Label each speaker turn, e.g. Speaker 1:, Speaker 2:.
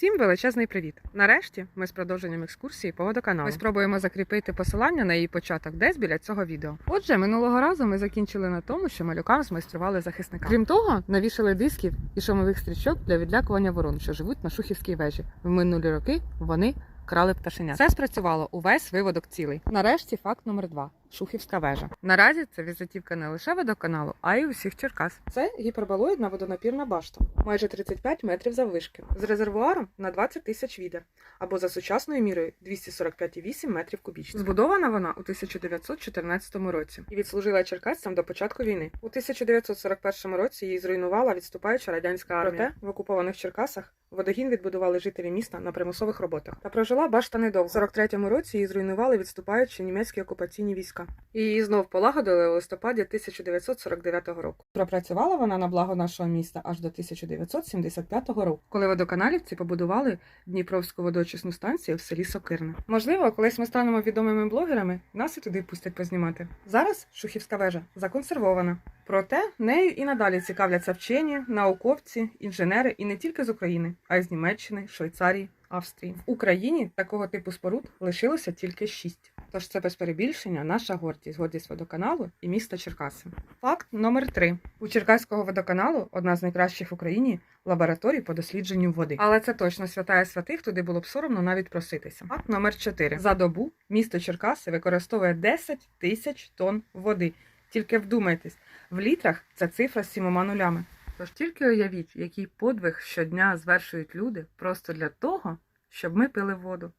Speaker 1: Всім величезний привіт! Нарешті ми з продовженням екскурсії по водоканалу. Ми спробуємо закріпити посилання на її початок десь біля цього відео. Отже, минулого разу ми закінчили на тому, що малюкам змайстрували захисника. Крім того, навішали дисків і шумових стрічок для відлякування ворон, що живуть на шухівській вежі. В минулі роки вони крали пташенят. Це спрацювало увесь виводок цілий. Нарешті факт номер два. Шухівська вежа. Наразі це візитівка не лише водоканалу, а й усіх Черкас. Це гіперболоїдна водонапірна башта, майже 35 метрів заввишки, з резервуаром на 20 тисяч відер, або за сучасною мірою 245,8 метрів кубічних. Збудована вона у 1914 році і відслужила черкасцям до початку війни. У 1941 році її зруйнувала відступаюча радянська армія. Проте в окупованих Черкасах водогін відбудували жителі міста на примусових роботах. Та прожила башта недовго. У 43-му році її зруйнували відступаючі німецькі окупаційні війська. Її знов полагодили у листопаді 1949 року. Пропрацювала вона на благо нашого міста аж до 1975 року, коли водоканалівці побудували Дніпровську водоочисну станцію в селі Сокирне. Можливо, колись ми станемо відомими блогерами, нас і туди пустять познімати. Зараз Шухівська вежа законсервована. Проте нею і надалі цікавляться вчені, науковці, інженери і не тільки з України, а й з Німеччини, Швейцарії, Австрії. В Україні такого типу споруд лишилося тільки шість. Тож це без перебільшення наша гордість, гордість водоканалу і міста Черкаси. Факт номер три: у Черкаського водоканалу одна з найкращих в Україні лабораторій по дослідженню води. Але це точно святая святих, туди було б соромно навіть проситися. Факт номер 4. За добу місто Черкаси використовує 10 тисяч тонн води. Тільки вдумайтесь, в літрах це цифра з сімома нулями. Тож тільки уявіть, який подвиг щодня звершують люди просто для того, щоб ми пили воду.